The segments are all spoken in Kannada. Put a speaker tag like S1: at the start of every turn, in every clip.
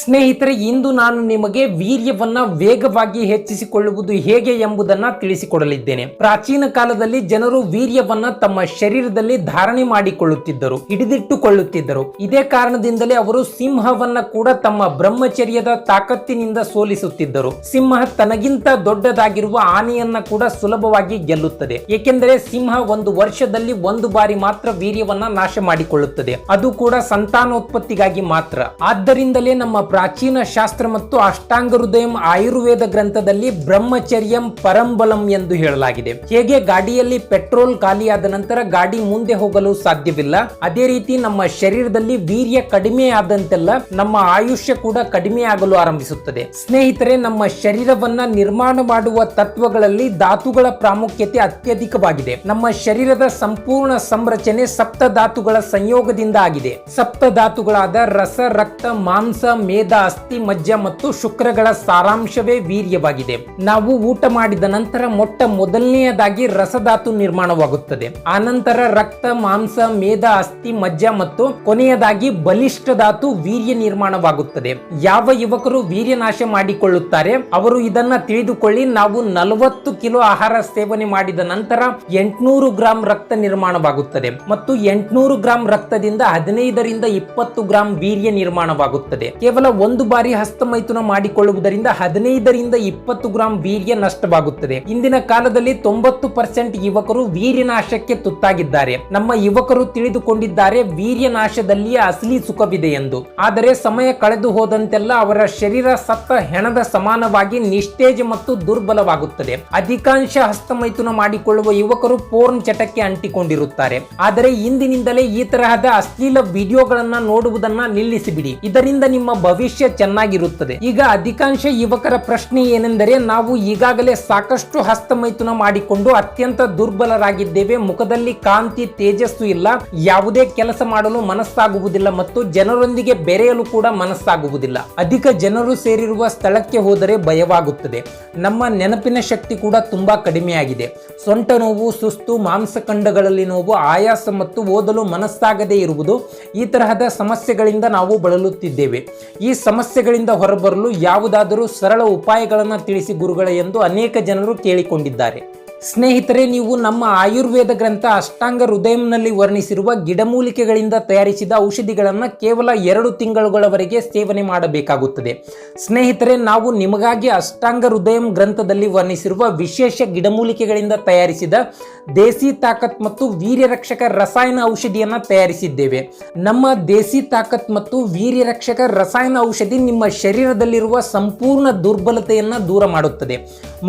S1: ಸ್ನೇಹಿತರೆ, ಇಂದು ನಾನು ನಿಮಗೆ ವೀರ್ಯವನ್ನ ವೇಗವಾಗಿ ಹೆಚ್ಚಿಸಿಕೊಳ್ಳುವುದು ಹೇಗೆ ಎಂಬುದನ್ನ ತಿಳಿಸಿಕೊಡಲಿದ್ದೇನೆ. ಪ್ರಾಚೀನ ಕಾಲದಲ್ಲಿ ಜನರು ವೀರ್ಯವನ್ನ ತಮ್ಮ ಶರೀರದಲ್ಲಿ ಧಾರಣೆ ಮಾಡಿಕೊಳ್ಳುತ್ತಿದ್ದರು, ಹಿಡಿದಿಟ್ಟುಕೊಳ್ಳುತ್ತಿದ್ದರು. ಇದೇ ಕಾರಣದಿಂದಲೇ ಅವರು ಸಿಂಹವನ್ನ ಕೂಡ ತಮ್ಮ ಬ್ರಹ್ಮಚರ್ಯದ ತಾಕತ್ತಿನಿಂದ ಸೋಲಿಸುತ್ತಿದ್ದರು. ಸಿಂಹ ತನಗಿಂತ ದೊಡ್ಡದಾಗಿರುವ ಆನೆಯನ್ನ ಕೂಡ ಸುಲಭವಾಗಿ ಗೆಲ್ಲುತ್ತದೆ. ಏಕೆಂದರೆ ಸಿಂಹ ಒಂದು ವರ್ಷದಲ್ಲಿ ಒಂದು ಬಾರಿ ಮಾತ್ರ ವೀರ್ಯವನ್ನ ನಾಶ ಮಾಡಿಕೊಳ್ಳುತ್ತದೆ. ಅದು ಕೂಡ ಸಂತಾನೋತ್ಪತ್ತಿಗಾಗಿ ಮಾತ್ರ. ಆದ್ದರಿಂದಲೇ ನಮ್ಮ ಪ್ರಾಚೀನ ಶಾಸ್ತ್ರ ಮತ್ತು ಅಷ್ಟಾಂಗ ಹೃದಯಂ ಆಯುರ್ವೇದ ಗ್ರಂಥದಲ್ಲಿ ಬ್ರಹ್ಮಚರ್ಯಂ ಪರಂಬಲಂ ಎಂದು ಹೇಳಲಾಗಿದೆ. ಹೇಗೆ ಗಾಡಿಯಲ್ಲಿ ಪೆಟ್ರೋಲ್ ಖಾಲಿಯಾದ ನಂತರ ಗಾಡಿ ಮುಂದೆ ಹೋಗಲು ಸಾಧ್ಯವಿಲ್ಲ, ಅದೇ ರೀತಿ ನಮ್ಮ ಶರೀರದಲ್ಲಿ ವೀರ್ಯ ಕಡಿಮೆ ಆದಂತೆಲ್ಲ ನಮ್ಮ ಆಯುಷ್ಯ ಕೂಡ ಕಡಿಮೆ ಆಗಲು ಆರಂಭಿಸುತ್ತದೆ. ಸ್ನೇಹಿತರೆ, ನಮ್ಮ ಶರೀರವನ್ನ ನಿರ್ಮಾಣ ಮಾಡುವ ತತ್ವಗಳಲ್ಲಿ ಧಾತುಗಳ ಪ್ರಾಮುಖ್ಯತೆ ಅತ್ಯಧಿಕವಾಗಿದೆ. ನಮ್ಮ ಶರೀರದ ಸಂಪೂರ್ಣ ಸಂರಚನೆ ಸಪ್ತ ಧಾತುಗಳ ಸಂಯೋಗದಿಂದ ಆಗಿದೆ. ಸಪ್ತ ಧಾತುಗಳಾದ ರಸ, ರಕ್ತ, ಮಾಂಸ ಮೇಧ, ಅಸ್ಥಿ, ಮಜ್ಜ ಮತ್ತು ಶುಕ್ರಗಳ ಸಾರಾಂಶವೇ ವೀರ್ಯವಾಗಿದೆ. ನಾವು ಊಟ ಮಾಡಿದ ನಂತರ ಮೊಟ್ಟ ಮೊದಲನೆಯದಾಗಿ ರಸಧಾತು ನಿರ್ಮಾಣವಾಗುತ್ತದೆ. ಆನಂತರ ರಕ್ತ, ಮಾಂಸ, ಮೇಧ, ಅಸ್ಥಿ, ಮಜ್ಜ ಮತ್ತು ಕೊನೆಯದಾಗಿ ಬಲಿಷ್ಠ ಧಾತು ವೀರ್ಯ ನಿರ್ಮಾಣವಾಗುತ್ತದೆ. ಯಾವ ಯುವಕರು ವೀರ್ಯ ನಾಶ ಮಾಡಿಕೊಳ್ಳುತ್ತಾರೆ? ಅವರು ಇದನ್ನ ತಿಳಿದುಕೊಳ್ಳಿ. ನಾವು ನಲವತ್ತು ಕಿಲೋ ಆಹಾರ ಸೇವನೆ ಮಾಡಿದ ನಂತರ ಎಂಟುನೂರು ಗ್ರಾಂ ರಕ್ತ ನಿರ್ಮಾಣವಾಗುತ್ತದೆ ಮತ್ತು ಎಂಟುನೂರು ಗ್ರಾಂ ರಕ್ತದಿಂದ ಹದಿನೈದರಿಂದ ಇಪ್ಪತ್ತು ಗ್ರಾಂ ವೀರ್ಯ ನಿರ್ಮಾಣವಾಗುತ್ತದೆ. ಕೇವಲ ಒಂದು ಬಾರಿ ಹಸ್ತಮೈಥುನ ಮಾಡಿಕೊಳ್ಳುವುದರಿಂದ ಹದಿನೈದರಿಂದ ಇಪ್ಪತ್ತು ಗ್ರಾಂ ವೀರ್ಯ ನಷ್ಟವಾಗುತ್ತದೆ. ಇಂದಿನ ಕಾಲದಲ್ಲಿ ತೊಂಬತ್ತು ಪರ್ಸೆಂಟ್ ಯುವಕರು ವೀರ್ಯನಾಶಕ್ಕೆ ತುತ್ತಾಗಿದ್ದಾರೆ. ನಮ್ಮ ಯುವಕರು ತಿಳಿದುಕೊಂಡಿದ್ದಾರೆ ವೀರ್ಯ ನಾಶದಲ್ಲಿಯೇ ಅಸಲಿ ಸುಖವಿದೆ ಎಂದು. ಆದರೆ ಸಮಯ ಕಳೆದು ಹೋದಂತೆಲ್ಲ ಅವರ ಶರೀರ ಸತ್ತ ಹೆಣದ ಸಮಾನವಾಗಿ ನಿಷ್ಠೇಜ ಮತ್ತು ದುರ್ಬಲವಾಗುತ್ತದೆ. ಅಧಿಕಾಂಶ ಹಸ್ತಮೈಥುನ ಮಾಡಿಕೊಳ್ಳುವ ಯುವಕರು ಪೋರ್ನ್ ಚಟಕ್ಕೆ ಅಂಟಿಕೊಂಡಿರುತ್ತಾರೆ. ಆದರೆ ಇಂದಿನಿಂದಲೇ ಈ ತರಹದ ಅಶ್ಲೀಲ ವಿಡಿಯೋಗಳನ್ನ ನೋಡುವುದನ್ನ ನಿಲ್ಲಿಸಿಬಿಡಿ. ಇದರಿಂದ ನಿಮ್ಮ ಭವಿಷ್ಯ ಚೆನ್ನಾಗಿರುತ್ತದೆ. ಈಗ ಅಧಿಕಾಂಶ ಯುವಕರ ಪ್ರಶ್ನೆ ಏನೆಂದರೆ ನಾವು ಈಗಾಗಲೇ ಸಾಕಷ್ಟು ಹಸ್ತಮೈಥುನ ಮಾಡಿಕೊಂಡು ಅತ್ಯಂತ ದುರ್ಬಲರಾಗಿದ್ದೇವೆ. ಮುಖದಲ್ಲಿ ಕಾಂತಿ, ತೇಜಸ್ಸು ಇಲ್ಲ. ಯಾವುದೇ ಕೆಲಸ ಮಾಡಲು ಮನಸ್ಸಾಗುವುದಿಲ್ಲ ಮತ್ತು ಜನರೊಂದಿಗೆ ಬೆರೆಯಲು ಕೂಡ ಮನಸ್ಸಾಗುವುದಿಲ್ಲ. ಅಧಿಕ ಜನರು ಸೇರಿರುವ ಸ್ಥಳಕ್ಕೆ ಹೋದರೆ ಭಯವಾಗುತ್ತದೆ. ನಮ್ಮ ನೆನಪಿನ ಶಕ್ತಿ ಕೂಡ ತುಂಬಾ ಕಡಿಮೆಯಾಗಿದೆ. ಸೊಂಟ ನೋವು, ಸುಸ್ತು ಮಾಂಸಖಂಡಗಳಲ್ಲಿ ನೋವು, ಆಯಾಸ ಮತ್ತು ಓದಲು ಮನಸ್ಸಾಗದೇ ಇರುವುದು ಈ ತರಹದ ಸಮಸ್ಯೆಗಳಿಂದ ನಾವು ಬಳಲುತ್ತಿದ್ದೇವೆ. ಈ ಸಮಸ್ಯೆಗಳಿಂದ ಹೊರಬರಲು ಯಾವುದಾದರೂ ಸರಳ ಉಪಾಯಗಳನ್ನು ತಿಳಿಸಿ ಗುರುಗಳೇ ಎಂದು ಅನೇಕ ಜನರು ಕೇಳಿಕೊಂಡಿದ್ದಾರೆ. ಸ್ನೇಹಿತರೆ, ನೀವು ನಮ್ಮ ಆಯುರ್ವೇದ ಗ್ರಂಥ ಅಷ್ಟಾಂಗ ಹೃದಯಂನಲ್ಲಿ ವರ್ಣಿಸಿರುವ ಗಿಡಮೂಲಿಕೆಗಳಿಂದ ತಯಾರಿಸಿದ ಔಷಧಿಗಳನ್ನು ಕೇವಲ ಎರಡು ತಿಂಗಳುಗಳವರೆಗೆ ಸೇವನೆ ಮಾಡಬೇಕಾಗುತ್ತದೆ. ಸ್ನೇಹಿತರೆ, ನಾವು ನಿಮಗಾಗಿ ಅಷ್ಟಾಂಗ ಹೃದಯಂ ಗ್ರಂಥದಲ್ಲಿ ವರ್ಣಿಸಿರುವ ವಿಶೇಷ ಗಿಡಮೂಲಿಕೆಗಳಿಂದ ತಯಾರಿಸಿದ ದೇಸಿ ತಾಕತ್ ಮತ್ತು ವೀರ್ಯ ರಕ್ಷಕ ರಸಾಯನ ಔಷಧಿಯನ್ನು ತಯಾರಿಸಿದ್ದೇವೆ. ನಮ್ಮ ದೇಸಿ ತಾಕತ್ ಮತ್ತು ವೀರ್ಯ ರಕ್ಷಕ ರಸಾಯನ ಔಷಧಿ ನಿಮ್ಮ ಶರೀರದಲ್ಲಿರುವ ಸಂಪೂರ್ಣ ದುರ್ಬಲತೆಯನ್ನು ದೂರ ಮಾಡುತ್ತದೆ.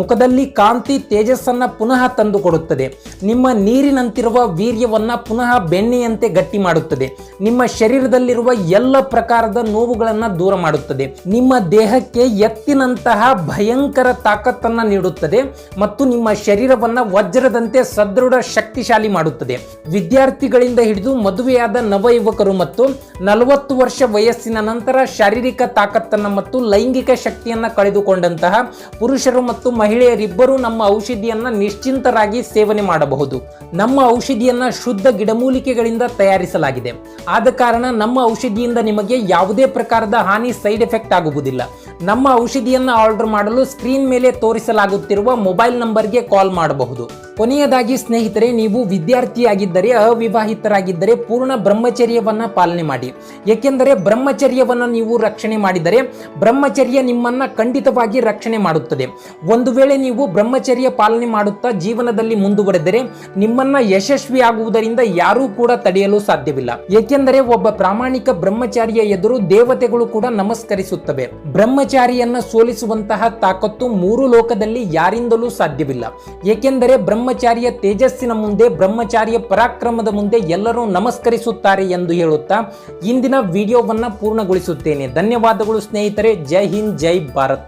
S1: ಮುಖದಲ್ಲಿ ಕಾಂತಿ, ತೇಜಸ್ಸನ್ನ ಪುನಃ ತಂದು ಕೊಡುತ್ತದೆ. ನಿಮ್ಮ ನೀರಿನಂತಿರುವ ವೀರ್ಯವನ್ನ ಪುನಃ ಬೆಣ್ಣೆಯಂತೆ ಗಟ್ಟಿ ಮಾಡುತ್ತದೆ. ನಿಮ್ಮ ಶರೀರದಲ್ಲಿರುವ ಎಲ್ಲ ಪ್ರಕಾರದ ನೋವುಗಳನ್ನು ದೂರ ಮಾಡುತ್ತದೆ. ನಿಮ್ಮ ದೇಹಕ್ಕೆ ಎತ್ತಿನಂತಹ ಭಯಂಕರ ತಾಕತ್ತನ್ನು ನೀಡುತ್ತದೆ ಮತ್ತು ನಿಮ್ಮ ಶರೀರವನ್ನು ವಜ್ರದಂತೆ ಸದೃಢ ಶಕ್ತಿಶಾಲಿ ಮಾಡುತ್ತದೆ. ವಿದ್ಯಾರ್ಥಿಗಳಿಂದ ಹಿಡಿದು ಮದುವೆಯಾದ ನವ ಯುವಕರು ಮತ್ತು ನಲವತ್ತು ವರ್ಷ ವಯಸ್ಸಿನ ನಂತರ ಶಾರೀರಿಕ ತಾಕತ್ತನ್ನು ಮತ್ತು ಲೈಂಗಿಕ ಶಕ್ತಿಯನ್ನ ಕಳೆದುಕೊಂಡಂತಹ ಪುರುಷರು ಮತ್ತು ಮಹಿಳೆಯರಿಬ್ಬರೂ ನಮ್ಮ ಔಷಧಿಯನ್ನ ನಿಶ್ಚಿಂತರಾಗಿ ಸೇವನೆ ಮಾಡಬಹುದು. ನಮ್ಮ ಔಷಧಿಯನ್ನ ಶುದ್ಧ ಗಿಡಮೂಲಿಕೆಗಳಿಂದ ತಯಾರಿಸಲಾಗಿದೆ. ಆದ ಕಾರಣ ನಮ್ಮ ಔಷಧಿಯಿಂದ ನಿಮಗೆ ಯಾವುದೇ ಪ್ರಕಾರದ ಹಾನಿ ಸೈಡ್ ಎಫೆಕ್ಟ್ ಆಗುವುದಿಲ್ಲ. ನಮ್ಮ ಔಷಧಿಯನ್ನು ಆರ್ಡರ್ ಮಾಡಲು ಸ್ಕ್ರೀನ್ ಮೇಲೆ ತೋರಿಸಲಾಗುತ್ತಿರುವ ಮೊಬೈಲ್ ನಂಬರ್ಗೆ ಕಾಲ್ ಮಾಡಬಹುದು. ಕೊನೆಯದಾಗಿ ಸ್ನೇಹಿತರೆ, ನೀವು ವಿದ್ಯಾರ್ಥಿಯಾಗಿದ್ದರೆ, ಅವಿವಾಹಿತರಾಗಿದ್ದರೆ ಪೂರ್ಣ ಬ್ರಹ್ಮಚರ್ಯವನ್ನ ಪಾಲನೆ ಮಾಡಿ. ಏಕೆಂದರೆ ಬ್ರಹ್ಮಚರ್ಯವನ್ನು ನೀವು ರಕ್ಷಣೆ ಮಾಡಿದರೆ ಬ್ರಹ್ಮಚರ್ಯ ನಿಮ್ಮನ್ನ ಖಂಡಿತವಾಗಿ ರಕ್ಷಣೆ ಮಾಡುತ್ತದೆ. ಒಂದು ವೇಳೆ ನೀವು ಬ್ರಹ್ಮಚರ್ಯ ಪಾಲನೆ ಮಾಡುತ್ತಾ ಜೀವನದಲ್ಲಿ ಮುಂದುವರೆದರೆ ನಿಮ್ಮನ್ನ ಯಶಸ್ವಿ ಆಗುವುದರಿಂದ ಯಾರೂ ಕೂಡ ತಡೆಯಲು ಸಾಧ್ಯವಿಲ್ಲ. ಏಕೆಂದರೆ ಒಬ್ಬ ಪ್ರಾಮಾಣಿಕ ಬ್ರಹ್ಮಚಾರಿಯ ಎದುರು ದೇವತೆಗಳು ಕೂಡ ನಮಸ್ಕರಿಸುತ್ತವೆ. ಬ್ರಹ್ಮಚಾರಿಯನ್ನ ಸೋಲಿಸುವಂತಹ ತಾಕತ್ತು ಮೂರು ಲೋಕದಲ್ಲಿ ಯಾರಿಂದಲೂ ಸಾಧ್ಯವಿಲ್ಲ. ಏಕೆಂದರೆ ಬ್ರಹ್ಮಚಾರಿಯ ತೇಜಸ್ಸಿನ ಮುಂದೆ, ಬ್ರಹ್ಮಚಾರಿಯ ಪರಾಕ್ರಮದ ಮುಂದೆ ಎಲ್ಲರೂ ನಮಸ್ಕರಿಸುತ್ತಾರೆ ಎಂದು ಹೇಳುತ್ತಾ ಇಂದಿನ ವಿಡಿಯೋವನ್ನು ಪೂರ್ಣಗೊಳಿಸುತ್ತೇನೆ. ಧನ್ಯವಾದಗಳು ಸ್ನೇಹಿತರೆ. ಜೈ ಹಿಂದ್, ಜೈ ಭಾರತ್.